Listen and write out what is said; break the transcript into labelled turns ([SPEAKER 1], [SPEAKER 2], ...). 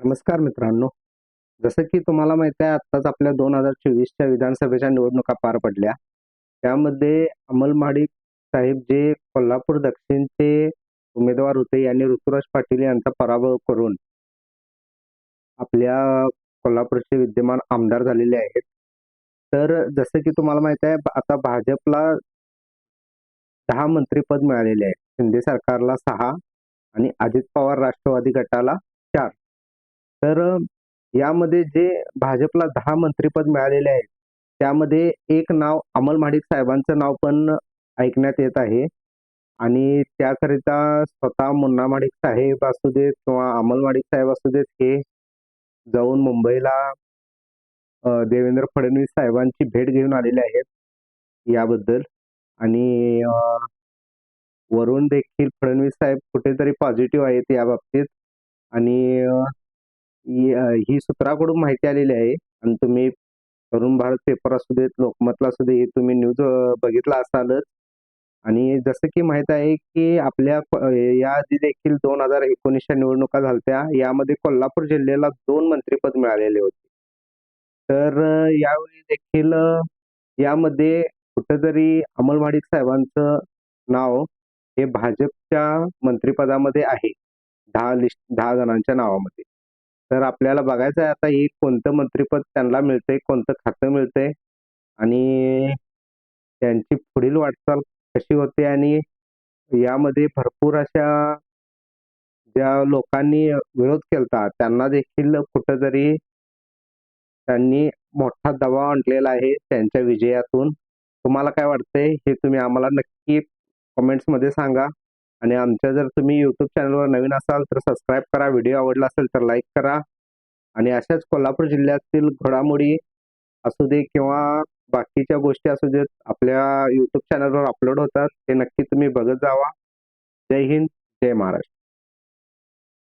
[SPEAKER 1] नमस्कार मित्रांनो. जसं की तुम्हाला माहिती आहे आत्ताच आपल्या दोन हजार चोवीसच्या विधानसभेच्या निवडणुका पार पडल्या. त्यामध्ये अमल माडिक साहेब जे कोल्हापूर दक्षिणचे उमेदवार होते यांनी ऋतुराज पाटील यांचा पराभव करून आपल्या कोल्हापूरचे विद्यमान आमदार झालेले आहेत. तर जसं की तुम्हाला माहिती आहे आता भाजपला दहा मंत्रीपद मिळालेले आहे शिंदे सरकारला सहा आणि अजित पवार राष्ट्रवादी गटाला चार. तर यामध्ये जे भाजपला दहा मंत्रीपद मिळालेले आहे त्यामध्ये एक नाव अमल माडिक साहेबांचं नाव पण ऐकण्यात येत आहे. आणि त्याकरिता स्वतः मुन्ना माडिक साहेब असू देत किंवा अमल माडिक साहेब असू देत हे जाऊन मुंबईला देवेंद्र फडणवीस साहेबांची भेट घेऊन आलेले आहेत याबद्दल. आणि वरून देखील फडणवीस साहेब कुठेतरी पॉझिटिव्ह आहेत या बाबतीत आणि ही सूत्राकडून माहिती आलेली आहे. आणि तुम्ही तरुण भारत पेपर असू देत लोकमतला असू दे हे तुम्ही न्यूज बघितला असालच. आणि जसं की माहीत आहे की आपल्या या आधी देखील दोन हजार एकोणीसच्या निवडणुका झालत्या. यामध्ये कोल्हापूर जिल्ह्याला दोन मंत्रीपद मिळालेले होते. तर यावेळी देखील यामध्ये कुठेतरी अमल साहेबांचं नाव हे भाजपच्या मंत्रिपदामध्ये आहे. दहा लिस्ट दहा जणांच्या नावामध्ये. तर आपल्याला बघायचं आहे आता हे कोणतं मंत्रिपद त्यांना मिळतंय कोणतं खातं मिळतंय आणि त्यांची पुढील वाटचाल कशी होते आणि यामध्ये भरपूर अशा ज्या लोकांनी विरोध केलता त्यांना देखील कुठंतरी त्यांनी मोठा दबाव आणलेला आहे त्यांच्या विजयातून. तुम्हाला काय वाटतंय हे तुम्ही आम्हाला नक्की कमेंट्समध्ये सांगा. आणि आमच्या जर तुम्ही यूट्यूब चॅनलवर नवीन असाल तर सबस्क्राईब करा. व्हिडिओ आवडला असेल तर लाईक करा. आणि अशाच कोल्हापूर जिल्ह्यातील घडामोडी असू दे किंवा बाकीच्या गोष्टी असू देत आपल्या यूट्यूब चॅनलवर अपलोड होतात ते नक्की तुम्ही बघत जावा. जय हिंद जय महाराष्ट्र.